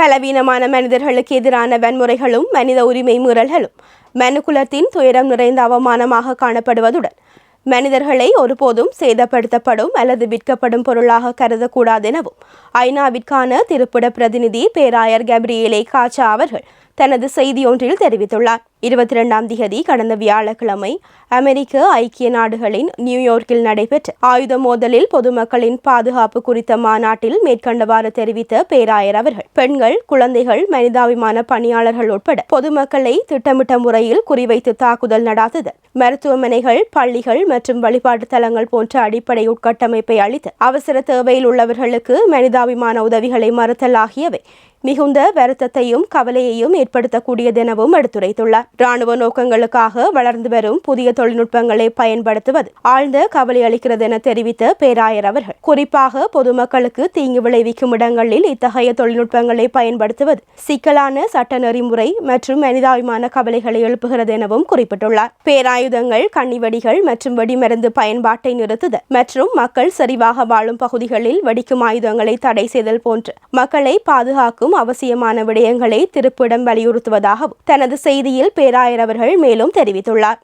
பலவீனமான மனிதர்களுக்கு எதிரான வன்முறைகளும் மனித உரிமை மீறல்களும் மனுக்குலத்தின் துயரம் நிறைந்த அவமானமாக காணப்படுவதுடன் மனிதர்களை ஒருபோதும் சேதப்படுத்தப்படும் அல்லது விற்கப்படும் பொருளாக கருதக்கூடாதெனவும் ஐநாவிற்கான திருப்பிட பிரதிநிதி பேராயர் கப்ரியேலே காச்சா அவர்கள் தனது செய்தியொன்றில் தெரிவித்துள்ளார். இருபத்தி இரண்டாம் திகதி கடந்த வியாழக்கிழமை அமெரிக்க ஐக்கிய நாடுகளின் நியூயார்க்கில் நடைபெற்ற ஆயுத மோதலில் பொதுமக்களின் பாதுகாப்பு குறித்த மாநாட்டில் மேற்கண்டவாறு தெரிவித்த பேராயர் அவர்கள் பெண்கள் குழந்தைகள் மனிதாபிமான பணியாளர்கள் உட்பட பொதுமக்களை திட்டமிட்ட முறையில் குறிவைத்து தாக்குதல் நடாத்துதல் மருத்துவமனைகள் பள்ளிகள் மற்றும் வழிபாட்டு தலங்கள் போன்ற அடிப்படை உட்கட்டமைப்பை அளித்து அவசர தேவையில் உள்ளவர்களுக்கு மனிதாபிமான உதவிகளை மறுத்தல் ஆகியவை மிகுந்த வருத்தத்தையும் கவலையையும் ஏற்படுத்தக்கூடியதெனவும் எடுத்துரைத்துள்ளார். ராணுவ நோக்கங்களுக்காக வளர்ந்து வரும் புதிய தொழில்நுட்பங்களை பயன்படுத்துவது ஆழ்ந்த கவலை அளிக்கிறது என தெரிவித்த பேராயர் அவர்கள் குறிப்பாக பொதுமக்களுக்கு தீங்கு விளைவிக்கும் இடங்களில் இத்தகைய தொழில்நுட்பங்களை பயன்படுத்துவது சிக்கலான சட்ட நெறிமுறை மற்றும் மனிதாபிமான கவலைகளை எழுப்புகிறது எனவும் குறிப்பிட்டுள்ளார். பேராயுதங்கள் கண்ணிவெடிகள் மற்றும் வெடிமருந்து பயன்பாட்டை நிறுத்துதல் மற்றும் மக்கள் சரிவாக வாழும் பகுதிகளில் வெடிக்கும் ஆயுதங்களை தடை செய்தல் போன்ற மக்களை பாதுகாக்கும் அவசியமான விடயங்களை திருப்பிடம் வலியுறுத்துவதாகவும் தனது செய்தியில் பேராயர் அவர்கள் மேலும் தெரிவித்துள்ளார்.